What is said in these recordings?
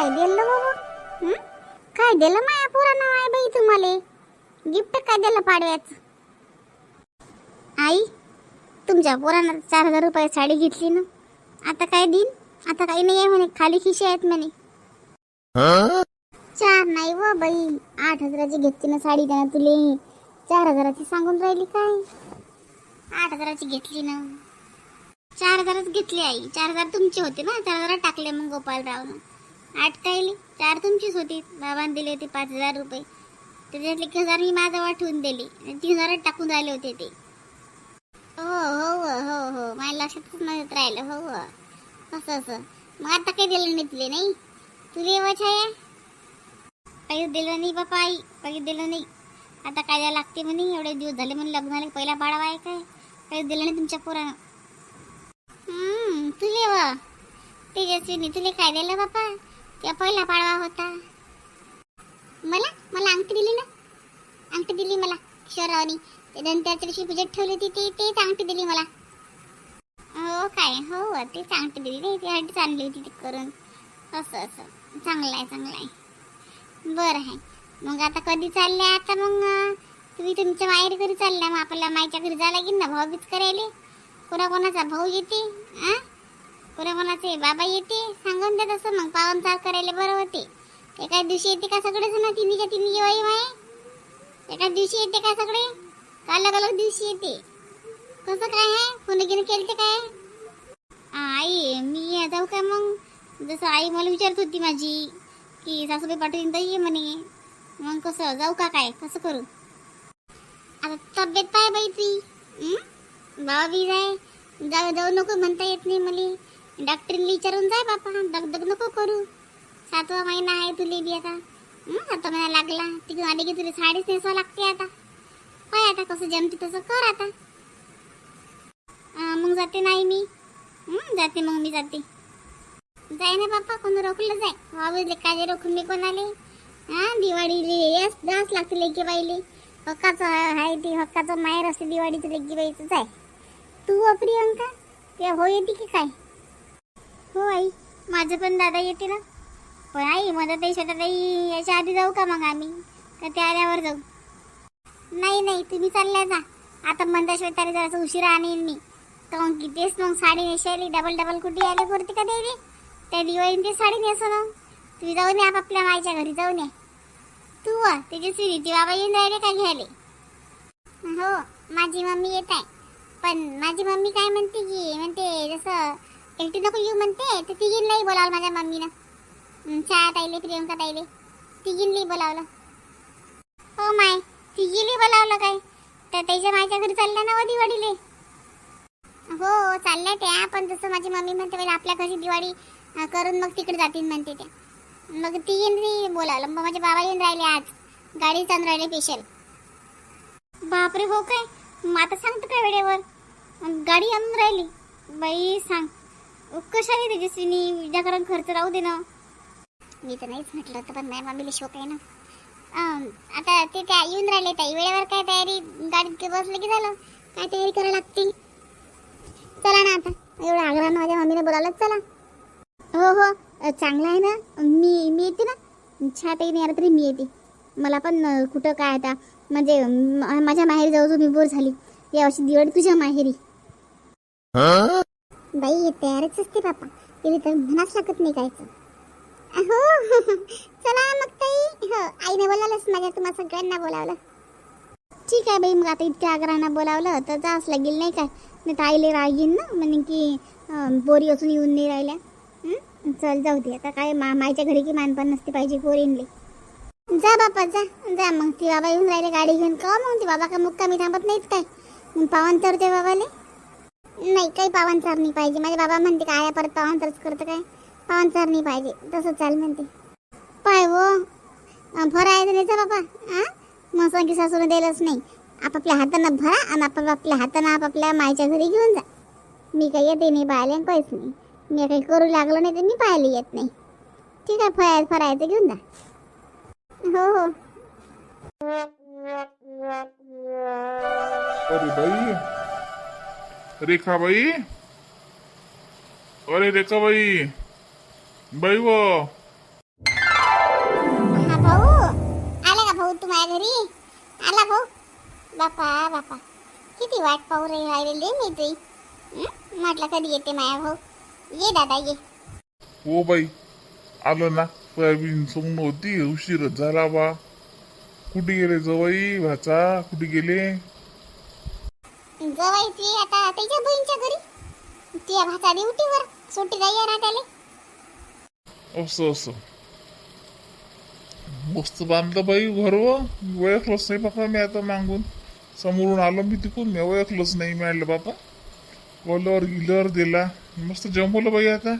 काय दिलं बाबा? काय दिलं माया पुराणा माय बाई तुम्हाला? गिफ्ट काय दिलं पाडव्याच? आई तुमच्या पोरानं चार हजार रुपये साडी घेतली ना? आता काय देईन आता काही नाही आहे म्हणे खाली खिशे आहेत म्हणे. चार नाही व बाई आठ हजाराची घेतली ना साडी त्यानं तुले. चार हजाराची सांगून राहिली काय? आठ हजाराची घेतली ना. चार हजारच घेतली आई. चार हजार तुमचे होते ना चार हजार टाकले मग गोपालरावनं. आठ कायली चार तुमचीच होती. बाबांनी दिले होते पाच हजार रुपये. त्याच्यातले एक हजार मी माझं वाटून दिली. आणि तीन हजार टाकून राहिले होते ते. हो हो हो हो. हो माझ्या लक्षातच मदत राहिलं. हो, हो असं असं. मग आता काही दिलं नाही तुले नाही? तुले वछाया काही दिलं नाही बापा आई. काही दिलं नाही. आता काय द्यायला लागते म्हणे? एवढे दिवस झाले म्हणून लग्नाला. पहिला पाडावा आहे काय? काही दिलं नाही तुमच्या पोरानं. तुले व. तेजस्वीनी तुले काय दिलं बापा? त्या पहिला पाडवा होता. मला? मला अंगठी दिली ना? अंगठी दिली मला किशोररावनी. ते दंत्याच्या दिवशी पूजेत ठेवली होती ती तेच अंगठी दिली मला. हो काय? हो ते तेच अंगठी दिली नाही ती चालली होती ती करून. असं असं. चांगलं आहे चांगलं आहे. बरं आहे. मग आता कधी चालले आता मग तुम्ही तुमच्या माहेर घरी चालल्या? मग आपल्याला मायच्या घरी जायला लागेल ना भाऊबीज करायला? कोणाकोणाचा भाऊ येते आ कोणाकोणाचे बाबा येते सांगून द्या तसं मग पावनचार करायला बरं होते. एका दिवशी येते का सगळे जण तिन्हीच्या तिन्ही जेवाई माय. एका दिवशी येते का सगळे? का अलग अलग दिवशी येते. कसं काय आहे? फोन गिन केलते काय? आई मी जाऊ का मग? जसं आई मला विचारत होती माझी की सासूबाई पाठवून तर ये म्हणे. मग कसं जाऊ का काय? कसं करू? आता तब्येत पाय बाई तुझी. बाबा बी जाय जाऊ जाऊ नको म्हणता येत नाही मला. डॉक्टरला विचारून जाय बापा दगदग नको करू. सातवा महिना आहे तुले बी आता. हं, सातवा महिना लागला. तिकडून आले की तुला साडीच नेसावं लागते आता. पाय आता कसं जमते तसं कर आता. मग जाते नाही मी. जाते मग मी जाते. जाय ना बापा कोण रोखलं जाय. हो, वावरले काय रोखून मी कोणाले? हा दिवाळीले यस जास लागते लेकी बाईले. हक्काचं आहे ते हक्काचं माहेर असते दिवाळीचं लेकी बाईचं. जाय. तू प्रियंका ते हो येते की काय? हो आई. माझं पण दादा येते ना. पण आई मदत आई शेताताई याच्या आधी जाऊ का मग आम्ही? का त्या आल्यावर जाऊ. नाही नाही तुम्ही चालल्या जा. आता मंदाशिवाय तरी जरासं उशिरा आणीन मी. काऊन की तेच मग साडी नेसायली डबल डबल कुठे आले करते का देवी? त्या दिवाळीने ते साडी नेसो ना. तुम्ही जाऊन या आपापल्या माईच्या घरी जाऊन या. तू वा त्याची ती बाबा येऊन राहिले का घ्यायले? हो माझी मम्मी येत आहे. पण माझी मम्मी काय म्हणते की म्हणते जसं एकटी नको येऊ म्हणते. तर तिघींनाही बोलावलं माझ्या मम्मीनं. छाया ताईले प्रियंका ताईले. तिघींनाही बोलावलं. हो माय तिघीला बोलावलं काय? तर त्याच्या माझ्या घरी चालल्या ना व वडीले? हो चालल्या त्या पण जसं माझी मम्मी म्हणते पहिले आपल्या घरी दिवाळी करून मग तिकडे जातील म्हणते त्या मग तिघींनी बोलावलं. मग माझे बाबा येऊन राहिले आज. गाडी चालून राहिले स्पेशल बापरे हो काय? मग आता सांगतो काय वेळेवर? गाडी आणून राहिली. बाई सांग. कशाने तेजस्वीनी विद्याकरण खर्च राहू दे ना. मी तर नाहीच म्हटलं होतं पण माझ्या मम्मीला शोक आहे ना. आता ते त्या येऊन राहिले ताई. वेळेवर काय तयारी? गाडीत बसलं की झालं? काय तयारी करायला लागते? चला ना आता. एवढं आग्रहानं माझ्या मम्मीने बोलावलं चला. हो हो. चांगलं आहे ना? मी मी येते ना? छातही नाही आलं तरी मी येते. मला पण कुठं काय आता? म्हणजे माझ्या माहेरी जाऊ मी बोर झाली. यावर्षी दिवाळी तुझ्या माहेरी. बाई तयारच असते बापा. तिला तर म्हणाच लागत नाही कायचं हो चला मग ताई. हो आईने बोलावलंच माझ्या तुम्हा सगळ्यांना बोलावलं. ठीक आहे बाई मग आता इतक्या आग्रहानं बोलावलं तर जावंच लागेल नाही काय नाही तर आईले राग येईन ना म्हणे की बोरी असून येऊन नाही राहिल्या. चल जाऊ दे. आता काय मा मायच्या घरी की मानपान नसते पाहिजे पोरींले जा बापा जा. जा मग. ती बाबा येऊन राहिले गाडी घेऊन. का मग? ती बाबा का मुक्कामी थांबत नाहीत काय? मग पावन तर ते बाबाले नाही काही पावनचार नाही पाहिजे. माझे बाबा म्हणते काय आया परत पावनचारच करतं काय? पावनचार नाही पाहिजे. तसं चाल म्हणते. पाय हो. वो भरा आहे त्याचा बाबा. हा मग सासून दिलंच नाही. आपापल्या हातानं भरा आणि आपापल्या हातानं आपापल्या मायच्या घरी घेऊन जा. मी काही येते नाही पाहिले काहीच नाही. मी काही करू लागलो नाही तर मी पाहायला येत नाही. ठीक आहे फराय फरायचं घेऊन जा. हो हो. अरे बाई. रेखा रेखाबाई? अरे रेखा बाई व. हा आला का भाऊ आला भाऊ. बापा बापा. किती वाट पाहू रे राहिलेली मी तुई हं? म्हटलं कधी येते माया भाऊ? ये दादा ये. हो बाई आलो ना. सोयाबीन सोंगण होती उशीर झाला बा. कुठे गेले जवई भाचा कुठे गेले? जवाई ती आता त्याच्या बहिणीच्या घरी. ती भाता ड्युटीवर सुट्टी जाई ना त्याला असं असं. मस्त बांधलं बाई घर ओळखलंच नाही बापा मी आता मागून. समोरून आलो मी तिकून मी ओळखलंच नाही मिळालं बापा. कलर गिलर दिला. मस्त जमवलं बाई आता.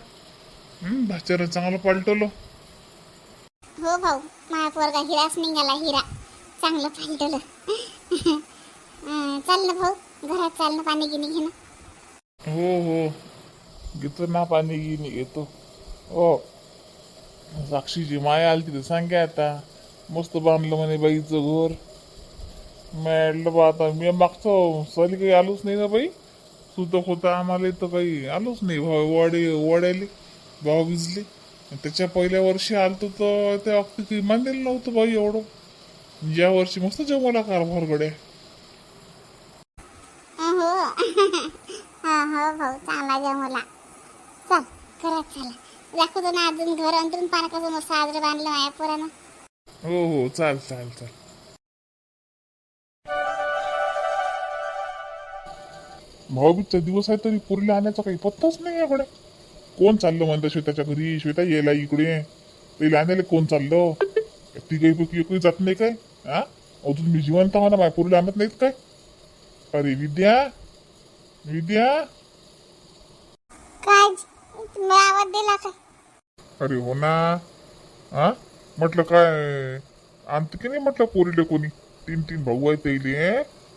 हं, भाच्यानं चांगलं पालटवलं. हो भाऊ माझा पोरगा हिराच निघाला हिरा. चांगलं पालटलं अं, चाल ना भाऊ. घरात चाल ना पाणी गिनी घे हो हो. घेतो ना पाणी गिनी घेतो. हो. साक्षीची माया आली तिथे सांगा आता? मस्त बांधलं म्हणे बाईचं घर. म्हटलं बा आता मी मागचं साली काही आलोच नाही ना बाई. सुतक होता आम्हाला इथं काही आलोच नाही. भाऊ वाडे वड्याले भाव भिजले. त्याच्या पहिल्या वर्षी आलतो तर त्या अगदी काही मानलेलं नव्हतं बाई एवढं. ज्या वर्षी मस्त जेवला कारभार गड्या हो हो भाऊ चांगला जमवला चल खरंच चला. दाखवतो ना अजून घर अंतरून पाणी मस्त आजरं बांधलं माझ्या पोरानं. हो हो चाल चाल चाल. भाऊबीजचा दिवस आहे तरी पुरीला आणायचा काही पत्ताच नाही याकडे कोण चाललं म्हणतं श्वेताच्या घरी? श्वेता यायला इकडे. तिला आणायला कोण चाललं? ती पैकी एकही जात नाही काय? हा अजून मी जिवंत म्हणा माझ्या पुरीला आणत नाहीत काय? अरे विद्या विद्या? काय तुम्ही आवाज दिला काय अरे हो ना. हा म्हटलं काय आणते की नाही म्हटलं पोरीले कोणी? तीन तीन भाऊ आहेत त्याइले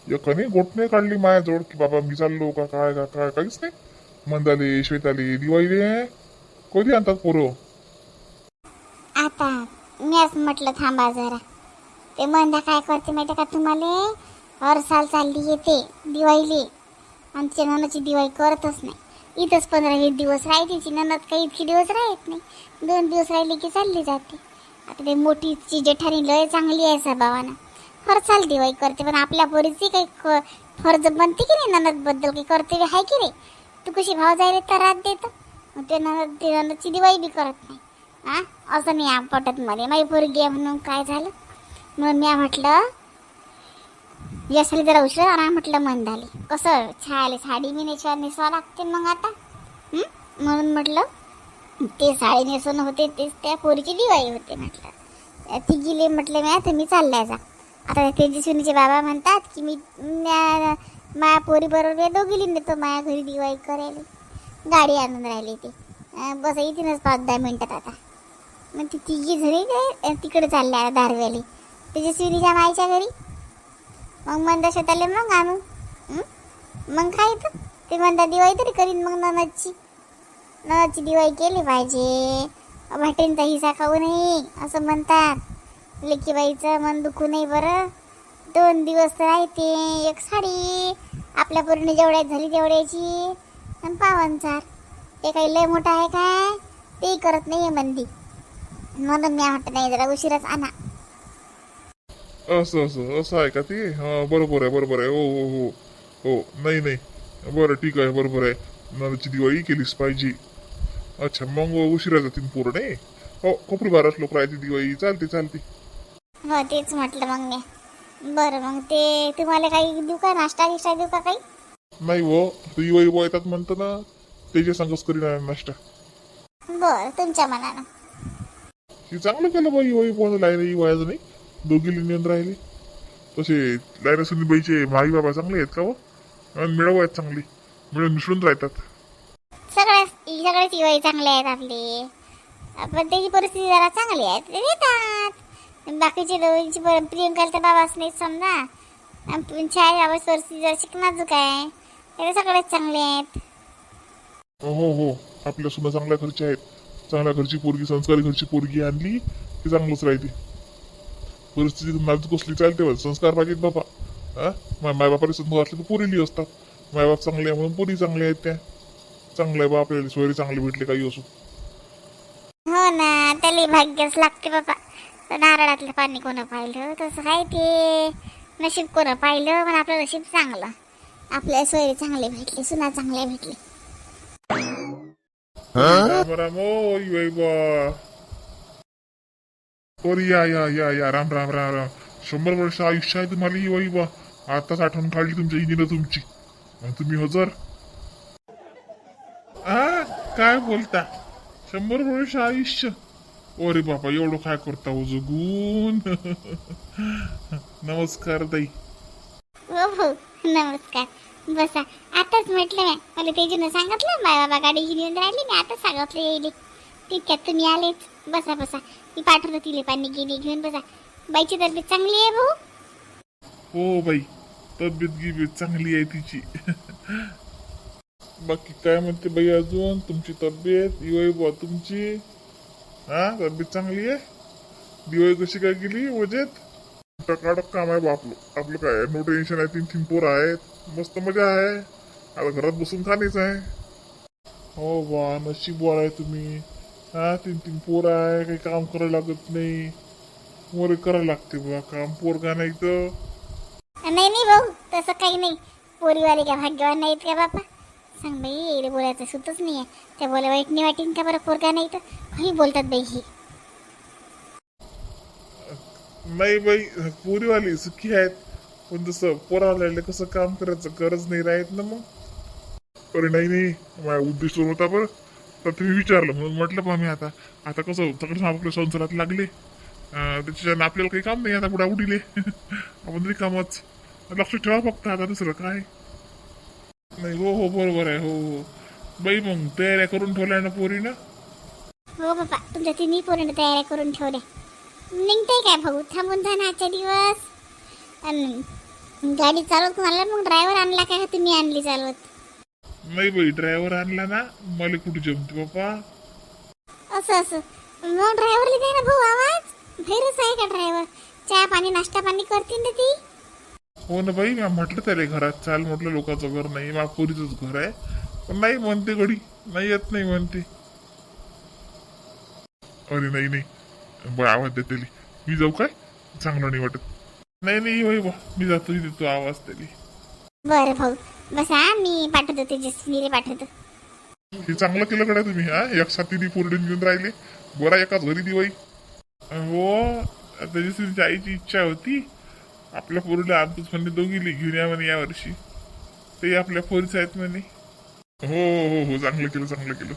एकाने गोठणे काढली माझ्याजवळ की बाबा मी चाललो का काय का काय काहीच नाही. मंदाले श्वेताले दिवाळीले कधी आणतात पोरं? आता मी असं म्हटलं थांबा जरा. ते मंदा काय करते माहिती का तुम्हाला? हर साल चालली येते दिवाळीले. आमच्या ननाची दिवाळी करतच नाही. इथंच पंधरा वीस दिवस राहते तिची ननद काही इतके दिवस राहत नाही. दोन दिवस राहिले की चालली जाते. आता ते मोठीची जेठानी लय चांगली आहे स्वभावानं हर चाल दिवाळी करते पण आपल्या पोरीची काही क- फर्ज बनते की नाही ननदबद्दल? काही कर्तव्य आहे की रे तू कशी भाव जायला तर रात देतं? मग ते ननद ते ननदची दिवाळी बी करत नाही. हा असं नाही पटत मध्ये माझी पोरगी आहे म्हणून काय झालं? म्हणून मी म्हटलं यशाला जरा उशीर आणि म्हटलं मन झाली. कसं छायला साडी मी नेसवा नेसवा लागते मग आता? म्हणून म्हटलं ते साडी नेसून होते तेच त्या पोरीची दिवाळी होते म्हटलं. ती गेले म्हटलं मी आता मी चालल्या जा. आता तेजस्विनीचे बाबा म्हणतात की मी म्या- पोरीबरोबर पोरी बरोबर दोघीली नेतो माझ्या घरी दिवाळी करायला. गाडी आणून राहिली ती. बस येतीनच पाच दहा मिनटात आता. मग ती तिघी जणी तिकडे चालल्या दारव्याली. तेजस्विनीच्या माईच्या घरी. मग मंदा शेताले मग आणू. मग काय तर ते म्हणता दिवाळी तरी करीन मग ननदची. ननदची दिवाळी केली पाहिजे. भाटेंचा हिसा खाऊ नये असं म्हणतात. लेकीबाईचं मन दुखू नये बरं. दोन दिवस तर राहते एक साडी. आपल्या पूर्ण जेवढ्या झाली तेवढ्याची. आणि पावनचार ते काही लय मोठं आहे काय? तेही करत नाही आहे मंदी. म्हणून मी म्हटलं नाही जरा उशिराच आणा. असं असं असं आहे का ते? हा बरोबर आहे बरोबर आहे. हो हो हो. हो नाही नाही. बरं ठीक आहे बरोबर आहे. नंदाची दिवाळी केलीच पाहिजे. अच्छा मग उशिरा जातील पोरं नाही हो कोपरी बाराच लोक राहते दिवाळी. चालते चालते. हो तेच म्हटलं मग मी. बरं मग ते तुम्हाला काही देऊ का? नाश्ता गिश्ता देऊ का काही? नाही हो दिवाळी वळतात म्हणतं ना त्याच्या संगच करीन नाश्ता. बरं तुमच्या मनानं. चांगलं केलं बाई दिवाळी पोहायचं लायना वयाचं नाही दोघी नेऊन राहिले. तसे लायना सुनीबाईचे आई बाबा चांगले आहेत का हो? आणि मिळव आहेत चांगली. मिळून मिसळून राहतात. सगळ्या सगळ्याच दिवाळी चांगले आहेत आपले. पण त्याची परिस्थिती जरा चांगली आहे. ते देतात बाकीचे दोघींची पर- प्रियंकाला तर बाबाच नाही समजा. आणि छाया बाबाची परिस्थिती जरा नाजूक आहे. ते सगळेच चांगले आहेत. हो हो आपल्या सुना चांगल्या घरच्या आहेत. चांगल्या घरची पोरगी संस्कारी घरची पोरगी आणली की चांगलंच राहते परिस्थिती नाजूक असली चालते बा संस्कार पाहिजेत बाबा हा माय मायबापाला संस्कार असले तर पोरीली असतात मायबाप चांगले आहे म्हणून पोरी चांगल्या आहेत त्या चांगलं आहे बा आपल्याला सोयरी चांगले भेटले काही असो हो ना त्याला भाग्यच लागते बाबा. नारळातलं पाणी कोणं पाहिलं? तसं काय ते? नशीब कोणं पाहिलं? पण आपलं नशीब चांगलं. आपल्या सोयरे चांगले भेटले सुना चांगल्या भेटले. राम राम ओ बा. ओरी या या या या राम राम राम राम. शंभर वर्ष आयुष्य आहे तुम्हाला ही वही बा आताच आठवण काढली तुमच्या हिनीनं तुमची. आणि तुम्ही हजर. आ काय बोलता? शंभर वर्ष आयुष्य. अरे बापा एवढं काय करता हो जगून? नमस्कार ताई. हो हो नमस्कार. बसा. आताच म्हटलं मी मला तेजून सांगितलं बाय बाबा गाडी घेऊन राहिली मी आताच सांगितलं येईल तितक्यात तुम्ही आलेच बसा बसा. मी पाठवतो तिले पाणी गिनी घेऊन बसा. बाईची तब्येत चांगली आहे भाऊ? हो बाई. तब्येत गिबेत चांगली आहे तिची. बाकी काय म्हणते बाई अजून? तुमची तब्येत? दिवाळी बुवा तुमची? हा तब्येत चांगली आहे? दिवाळी कशी काय गेली वजेत? टकाटक काम आहे बा आपलं आपलं काय नो टेन्शन आहे तीन तीन पोरं आहेत. मस्त मजा आहे. आता घरात बसून खाणेच आहे. हो बा नशीब आहे तुम्ही. हा तीन तीन पोरं आहे काही काम करायला लागत नाही. मोरे करायला लागते बा काम. पोरगा नाही तर? नाही नाही भाऊ तसं काही नाही. पोरीवाले का भाग्यवान नाहीत का बापा? सांग बाई येईल बोलायचं सुतच नाही आहे त्या बोला वाईट नाही वाटेन का बरं पोरगा नाही तर? काही बोलतात बाई ही. नाही बाई पुरीवाली सुखी आहेत. पण तसं पोरावाल्याला कसं काम करायचं गरज नाही राहत ना मग. अरे नाही नाही माझा उद्देश होता बरं. तर तुम्ही विचारलं. म्हणून म्हटलं पहा मी आता आता कसं सगळं आपल्या संसारात लागले. अं, त्याच्यानं आपल्याला काही काम नाही आता पुढे उठिले आपण तरी कामच. लक्ष ठेवा फक्त आता दुसरं काय. नाही हो हो बरोबर आहे हो हो. बाई मग तयाऱ्या करून ठेवल्या ना पोरीनं? हो बाबा. तुमच्या तिन्ही पोरीनं तयाऱ्या करून ठेवल्या. निघते काय भाऊ? थांबून जा ना आजच्या दिवस. गाडी चालवत मला मग ड्रायव्हर आणला काय? तुम्ही आणली चालवत. नाही बाई ड्रायव्हर आणला ना मला कुठे जमते बाप्पा? असं असं. मग ड्रायव्हरला द्या ना भाऊ आवाज. आहे का ड्रायव्हर चहा पाणी नाश्ता पाणी करतील ना ती? हो ना बाई मी म्हटलं त्याला घरात चाल म्हटलं लोकांचं घर नाही मापुरीचंच घर आहे. पण नाही म्हणते घडी नाही येत नाही म्हणते. अरे नाही नाही. बा आवाज देते मी जाऊ काय? चांगलं नाही वाटत. नाही नाही होय बा. मी जातो देतो आवाज त्याली. बरं भाऊ. बसा मी पाठवतो तेजस्वीला पाठवतो. हे चांगलं केलं कडे तुम्ही हा? एक साथीने पोरडून घेऊन राहिले. बरा एकाच घरी दिवाई हो त्याची आईची इच्छा होती आपल्या पोरीला आमचंच म्हणे दोघी घेऊन या म्हणे यावर्षी ते आपल्या पोरीच आहेत म्हणे. हो हो हो चांगलं केलं चांगलं केलं.